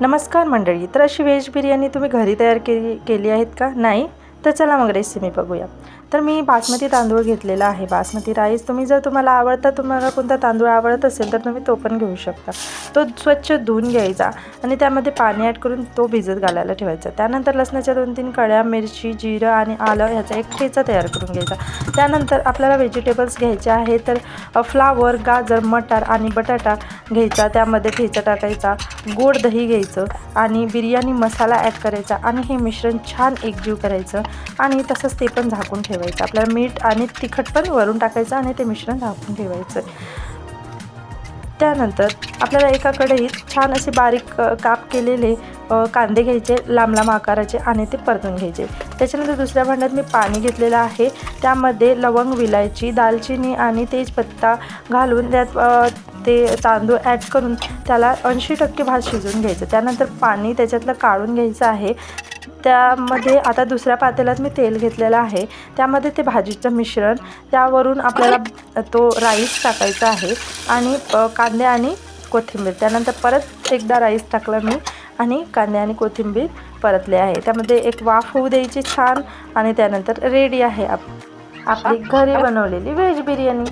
नमस्कार मंडळी तर अशी व्हेज बिर्याणी तुम्ही घरी तयार केली केली आहेत का? नाही? तर चला मग रेसिपी बघूया. तर मी बासमती तांदूळ घेतलेला आहे. बासमती राईस तुम्ही जर तुम्हाला आवडता तुम्हाला कोणता तांदूळ आवडत असेल तर तुम्ही तो पण घेऊ शकता. तो स्वच्छ धुवून घ्यायचा आणि त्यामध्ये पाणी ॲड करून तो भिजत घालायला ठेवायचा. त्यानंतर लसणाच्या दोन तीन कळ्या मिरची जिरं आणि आलं ह्याचा एक ठेचा तयार करून घ्यायचा. त्यानंतर आपल्याला व्हेजिटेबल्स घ्यायचे आहे तर फ्लावर गाजर मटार आणि बटाटा घ्यायचा. त्यामध्ये ठेचा टाकायचा गोड दही घ्यायचं आणि बिर्याणी मसाला ॲड करायचा आणि हे मिश्रण छान एकजीव करायचं आणि तसंच ते पण झाकून ठेवायचं. आपल्याला मीठ आणि तिखट पण वरून टाकायचं आणि ते मिश्रण झाकून ठेवायचं. त्यानंतर आपल्याला एका कढईत छान असे बारीक काप केलेले कांदे घ्यायचे लांब लांब आकाराचे आणि ते परतून घ्यायचे. त्याच्यानंतर दुसऱ्या भांड्यात मी पाणी घेतलेलं आहे. त्यामध्ये लवंग विलायची दालचिनी आणि तेजपत्ता घालून त्यात ते तांदूळ ॲड करून त्याला ऐंशी टक्के भात शिजवून घ्यायचं. त्यानंतर पाणी त्याच्यातलं काढून घ्यायचं आहे. त्यामध्ये आता दुसऱ्या पातेल्यात मी तेल घेतलेलं आहे. त्यामध्ये ते भाजीचं मिश्रण त्यावरून आपल्याला तो राईस टाकायचा आहे आणि कांदे आणि कोथिंबीर. त्यानंतर परत एकदा राईस टाकला मी आणि कांदे आणि कोथिंबीर परतले आहे. त्यामध्ये एक वाफ होऊ द्यायची छान आणि त्यानंतर रेडी आहे आप आपली घरी बनवलेली व्हेज बिर्याणी.